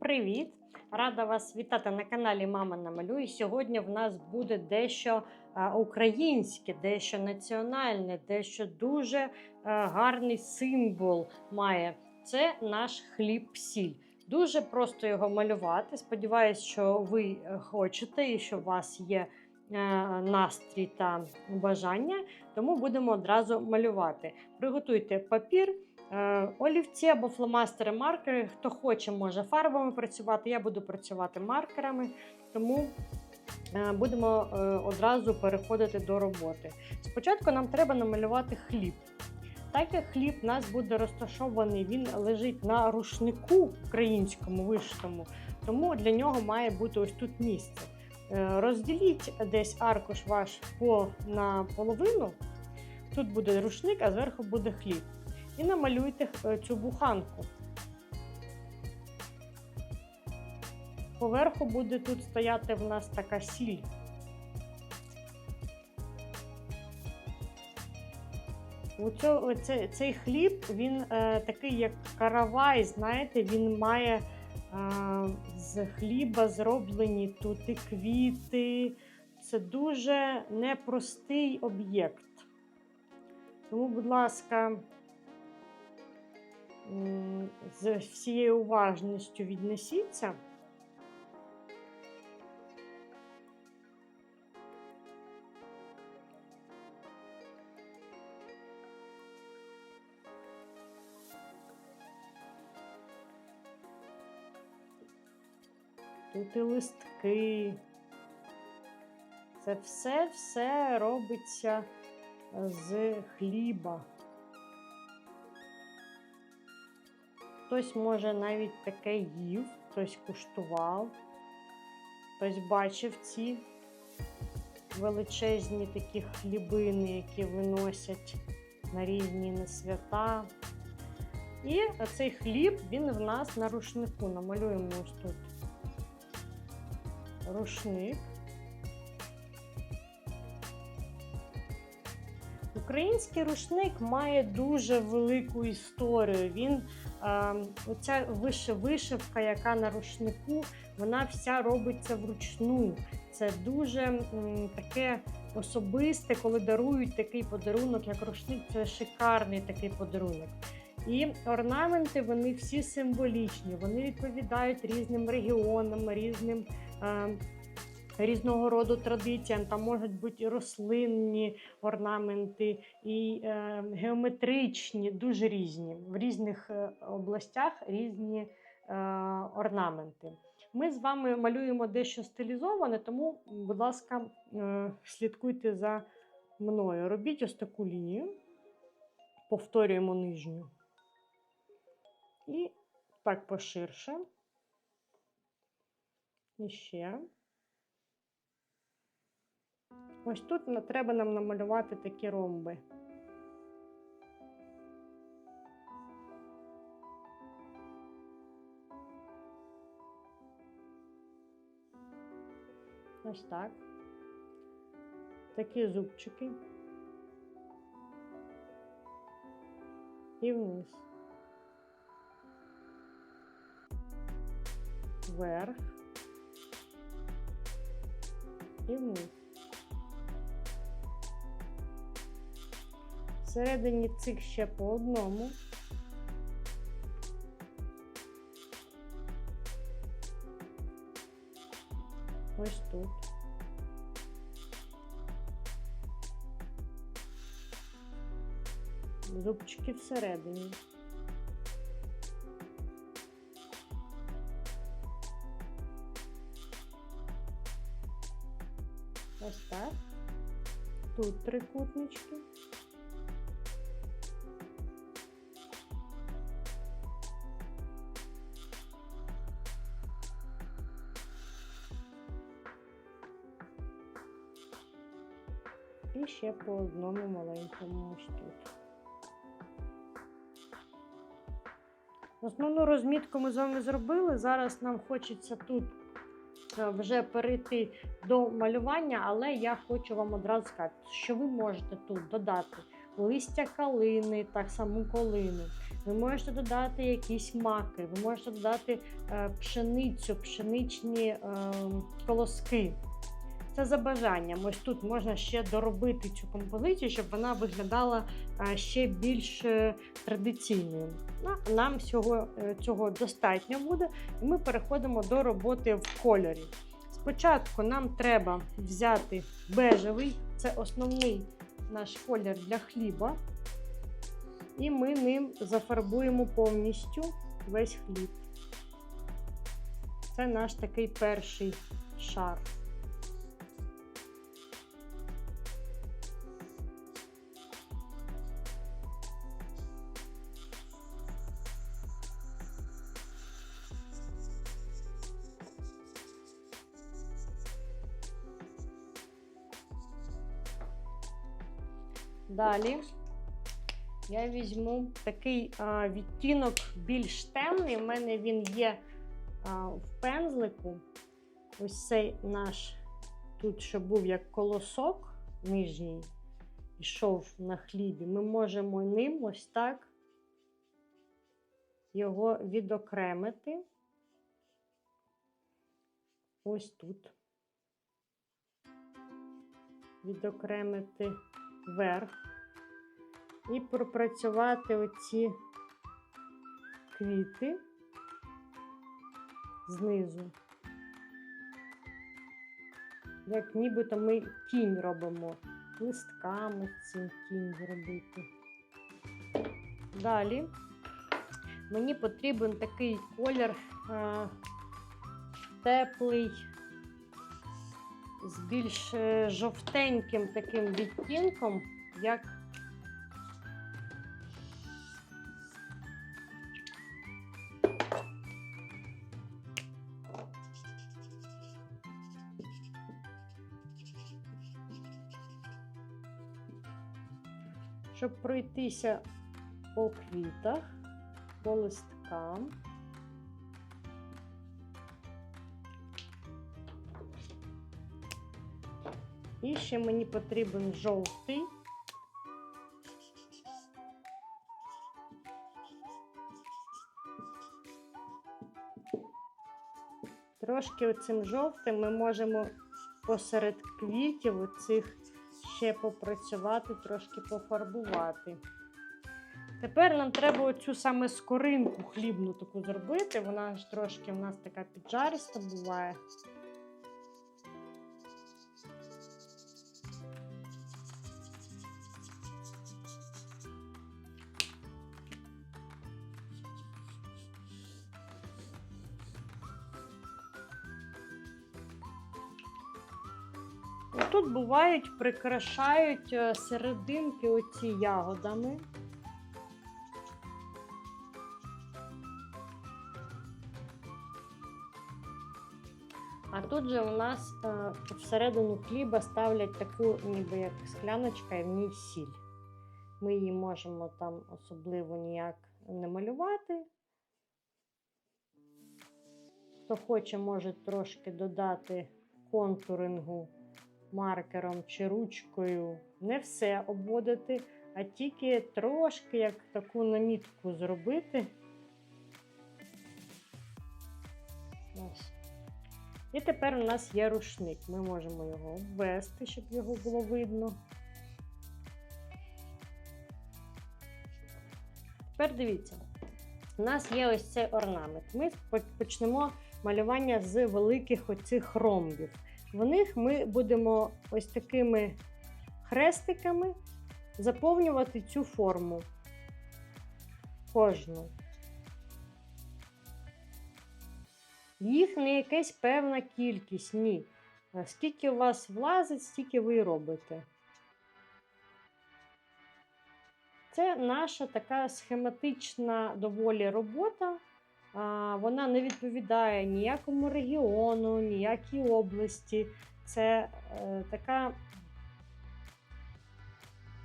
привіт! Рада вас вітати на каналі Мама намалює. Сьогодні в нас буде дещо е, українське, дещо національне, дещо дуже е, гарний символ має. Це наш хліб-сіль. Дуже просто його малювати. Сподіваюсь, що ви е, хочете і що у вас є настрій та бажання. Тому будемо одразу малювати. Приготуйте папір. Е, Олівці або фломастери, маркери. Хто хоче, може фарбами працювати. Я буду працювати маркерами, тому е, будемо е, одразу переходити до роботи. Спочатку нам треба намалювати хліб. Так як хліб у нас буде розташований, він лежить на рушнику українському вишитому, тому для нього має бути ось тут місце. Розділіть десь аркуш ваш по на половину. Тут буде рушник, а зверху буде хліб і намалюйте е, цю буханку. Поверху буде тут стояти в нас така сіль. Оце, цей хліб, він е, такий, як каравай, знаєте, він має е, з хліба зроблені тут і квіти. Це дуже непростий об'єкт. Тому, будь ласка, з всією уважністю віднесіться. Тут і листки. Це все-все робиться з хліба. Хтось може навіть таке їв, хтось куштував, хтось бачив ці величезні такі хлібини, які виносять на різні на свята. І цей хліб, він в нас на рушнику. Намалюємо ось тут рушник. Український рушник має дуже велику історію. Він оця виш- вишивка, яка на рушнику, вона вся робиться вручну. Це дуже таке особисте, коли дарують такий подарунок, як рушник. Це шикарний такий подарунок. І орнаменти вони всі символічні, вони відповідають різним регіонам, різним. Різного роду традиціям, там можуть бути і рослинні орнаменти, і е, геометричні, дуже різні. В різних е, областях різні е, орнаменти. Ми з вами малюємо дещо стилізоване, тому, будь ласка, е, слідкуйте за мною. Робіть ось таку лінію, повторюємо нижню. І так поширше. І ще. Ось тут треба нам намалювати такі ромби. Ось так. Такі зубчики. І вниз. Вверх. І вниз. Всередині цих ще по одному. Ось тут. Зубчики всередині. Ось так. Тут трикутнички. Ще по одному маленькому ось тут. Основну розмітку ми з вами зробили. Зараз нам хочеться тут е, вже перейти до малювання, але я хочу вам одразу сказати, що ви можете тут додати листя калини, так само колину. Ви можете додати якісь маки, ви можете додати е, пшеницю, пшеничні е, колоски. Це за бажанням. Ось тут можна ще доробити цю композицію, щоб вона виглядала е, ще більш е, традиційною. Ну, Нам всього е, цього достатньо буде, і ми переходимо до роботи в кольорі. Спочатку нам треба взяти бежевий, це основний наш колір для хліба. І ми ним зафарбуємо повністю весь хліб. Це наш такий перший шар. Далі я візьму такий а, відтінок більш темний. У мене він є а, в пензлику. Ось цей наш, тут що був як колосок нижній, йшов на хлібі. Ми можемо ним ось так його відокремити. Ось тут. Відокремити вверх і пропрацювати оці квіти знизу. Як нібито ми тінь робимо, листками цим тінь зробити. Далі мені потрібен такий колір е, теплий, з більш е, жовтеньким таким відтінком, як щоб пройтися по квітах, по листкам. І ще мені потрібен жовтий. Трошки цим жовтим ми можемо посеред квітів оцих ще попрацювати, трошки пофарбувати. Тепер нам треба оцю саме скоринку хлібну таку зробити. Вона ж трошки в нас така піджариста буває. Бувають, прикрашають е, серединки оці ягодами. А тут же у нас е, всередину хліба ставлять таку, ніби як скляночка, і в ній сіль. Ми її можемо там особливо ніяк не малювати. Хто хоче, може трошки додати контурингу маркером чи ручкою. Не все обводити, а тільки трошки як таку намітку зробити. Ось. І тепер у нас є рушник. Ми можемо його обвести, щоб його було видно. Тепер дивіться, у нас є ось цей орнамент. Ми почнемо малювання з великих оцих ромбів. В них ми будемо ось такими хрестиками заповнювати цю форму кожну. Їх не якась певна кількість, ні. Скільки у вас влазить, стільки ви робите. Це наша така схематична доволі робота. Вона не відповідає ніякому регіону, ніякій області. Це е, така,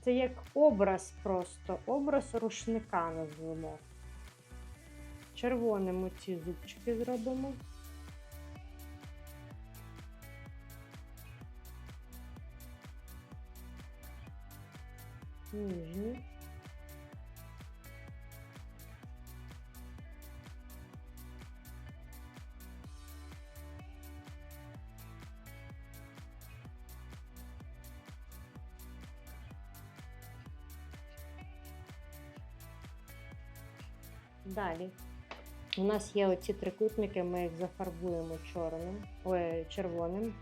це як образ просто, образ рушника назвемо. Червоним ці зубчики зробимо. ніжні. Далі. У нас є оці трикутники, ми їх зафарбуємо чорним, ой, червоним.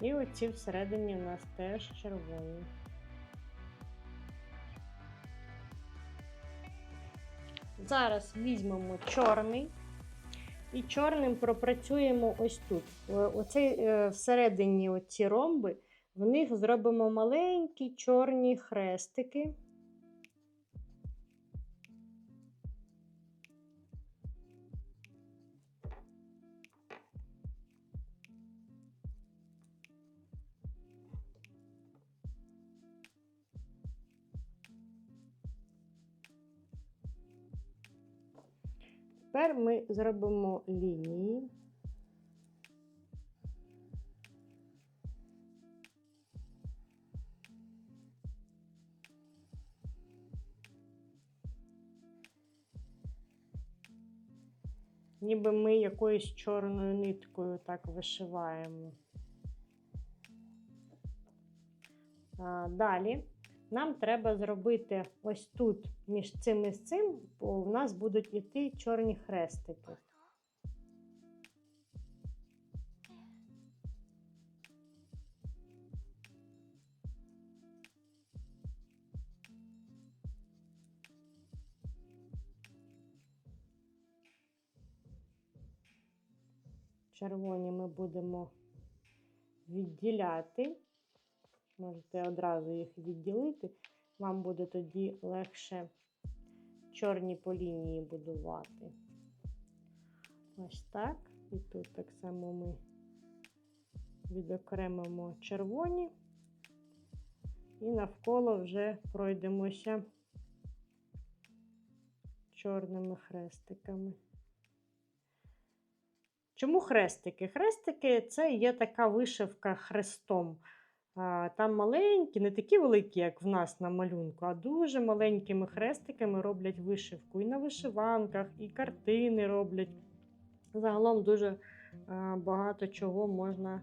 І оці всередині у нас теж червоні. Зараз візьмемо чорний і чорним пропрацюємо ось тут. Е, е, всередині ці ромби, в них зробимо маленькі чорні хрестики. Тепер ми зробимо лінії. Ніби ми якоюсь чорною ниткою так вишиваємо. Далі нам треба зробити ось тут між цим і цим, бо в нас будуть іти чорні хрестики. Червоні ми будемо відділяти. Можете одразу їх відділити. Вам буде тоді легше чорні по лінії будувати. Ось так. І тут так само ми відокремимо червоні і навколо вже пройдемося чорними хрестиками. Чому хрестики? Хрестики це є така вишивка хрестом. Там маленькі, не такі великі, як в нас на малюнку, а дуже маленькими хрестиками роблять вишивку. І на вишиванках, і картини роблять. Загалом дуже багато чого можна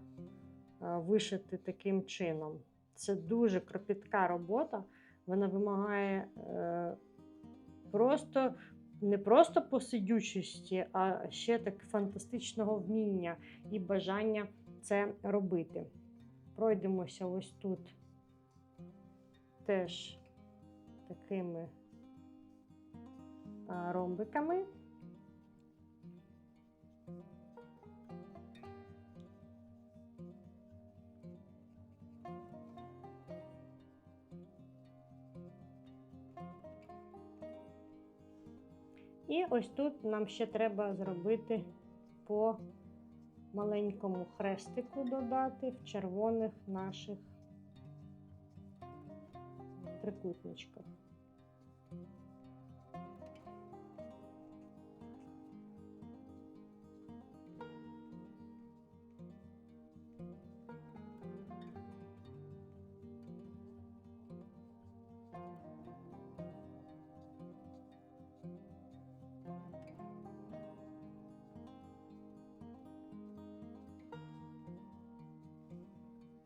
вишити таким чином. Це дуже кропітка робота. Вона вимагає е, просто не просто посидючості, а ще так фантастичного вміння і бажання це робити. Пройдемося ось тут теж такими ромбиками. І ось тут нам ще треба зробити по маленькому хрестику додати в червоних наших трикутничках.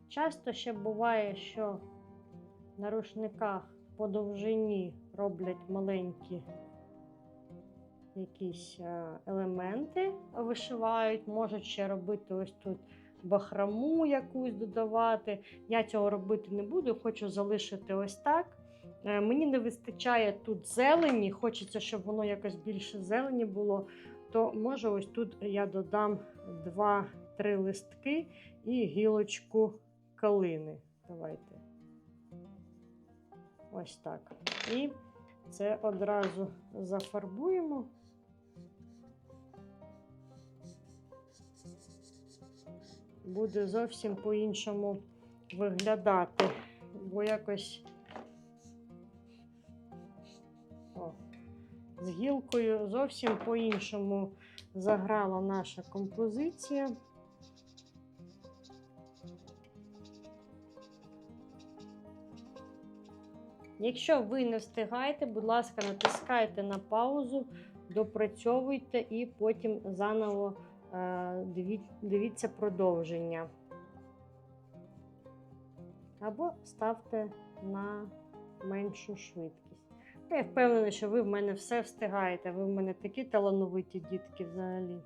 Часто ще буває, що на рушниках по довжині роблять маленькі якісь е, елементи, вишивають, можуть ще робити ось тут бахраму якусь додавати. Я цього робити не буду, хочу залишити ось так. Е, Мені не вистачає тут зелені, хочеться, щоб воно якось більше зелені було. То може ось тут я додам 2-3 листки і гілочку калини. Давайте. Ось так. І це одразу зафарбуємо. Буде зовсім по-іншому виглядати, бо якось О, з гілкою зовсім по-іншому заграла наша композиція. Якщо ви не встигаєте, будь ласка, натискайте на паузу, допрацьовуйте і потім заново е, дивіться продовження. Або ставте на меншу швидкість. Та Я впевнена, що ви в мене все встигаєте. Ви в мене такі талановиті дітки взагалі.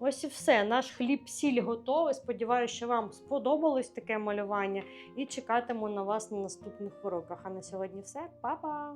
Ось і все. Наш хліб-сіль готовий. Сподіваюся, що вам сподобалось таке малювання. І чекатиму на вас на наступних уроках. А на сьогодні все. Па-па!